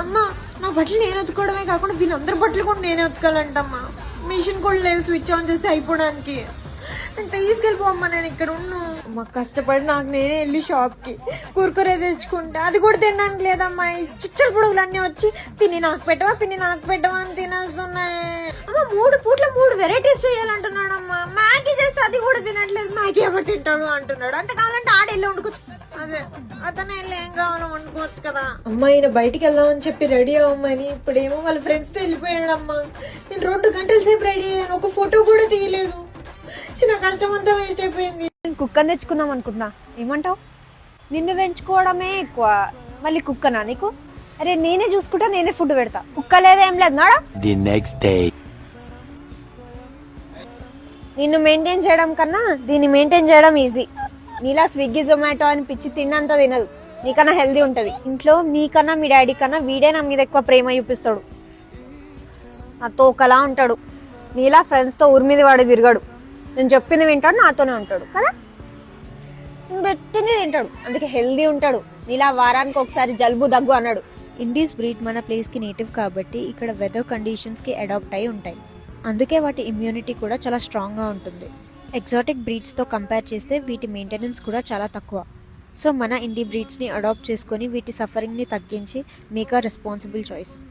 అమ్మ నా బట్టలు నేను ఉతుకోవడమే కాకుండా వీళ్ళందరి బట్టలు కూడా నేనే ఉతకాలంటమ్మా. మిషన్ కూడా లేదు స్విచ్ ఆన్ చేస్తే అయిపోవడానికి. నన్ను తీసుకెళ్ళిపోమ్మా నేను ఇక్కడ ఉన్ను అమ్మ కష్టపడి నాకు నేనే వెళ్ళి షాప్కి కూరకూరే తెచ్చుకుంటా. అది కూడా తినడానికి లేదమ్మా. చిచ్చర చిచ్చల అన్ని వచ్చి పిన్ని నాకు పెట్టవా పిన్ని నాకు పెట్టవా అని తినేస్తున్నాయి. అమ్మ మూడు పూట్ల మూడు వెరైటీస్ చేయాలంటున్నాడమ్మా. మ్యాగీ చేస్తే అది కూడా తినట్లేదు. మ్యాగీ ఎవరు తింటాడు అంటున్నాడు. అంత కావాలంటే ఆడెళ్ళి వండుకోవచ్చు అదే అతనే వెళ్ళి ఏం కావాలో వండుకోవచ్చు కదా. అమ్మా ఈయన బయటికి వెళ్దామని చెప్పి రెడీ అవ్వమని ఇప్పుడేమో వాళ్ళ ఫ్రెండ్స్తో వెళ్ళిపోయాడమ్మా. నేను రెండు గంటల సేపు రెడీ అయ్యాను. ఒక ఫోటో కూడా తీయలేదు. కష్టం అంతా వేస్ట్ అయిపోయింది. నేను కుక్కని తెచ్చుకుందాం అనుకుంటున్నా. ఏమంటావు? నిన్ను పెంచుకోవడమే ఎక్కువ. మళ్ళీ కుక్కనా నీకు? అరే నేనే చూసుకుంటా నేనే ఫుడ్ పెడతా. కుక్క లేదా ఏం లేదు నాడా? The next day. నిన్ను మెయింటైన్ చేయడం కన్నా దీన్ని మెయింటైన్ చేయడం ఈజీ నీలా స్విగ్గీ జొమాటో అని పిచ్చి తిన్నంత తినదు. నీకన్నా హెల్దీ ఉంటది. ఇంట్లో నీకన్నా మీ డాడీ కన్నా వీడే నా మీద ఎక్కువ ప్రేమ చూపిస్తాడు. నా తోకలా ఉంటాడు. నీలా ఫ్రెండ్స్తో ఊరి మీద వాడు తిరగడు. నేను చెప్పింది వింటాడు నాతోనే ఉంటాడు కదా? పెట్టింది తింటాడు. అందుకే హెల్దీ ఉంటాడు. నీలా వారానికి ఒకసారి జలుబు దగ్గు అన్నాడు. ఇండీస్ బ్రీడ్ మన ప్లేస్కి నేటివ్ కాబట్టి ఇక్కడ వెదర్ కండిషన్స్కి అడాప్ట్ అయి ఉంటాయి. అందుకే వాటి ఇమ్యూనిటీ కూడా చాలా స్ట్రాంగ్గా ఉంటుంది. ఎగ్జాటిక్ బ్రీడ్స్తో కంపేర్ చేస్తే వీటి మెయింటెనెన్స్ కూడా చాలా తక్కువ. సో మన ఇండి బ్రీడ్స్ని అడాప్ట్ చేసుకొని వీటి సఫరింగ్ని తగ్గించి మేక్ రెస్పాన్సిబుల్ చాయిస్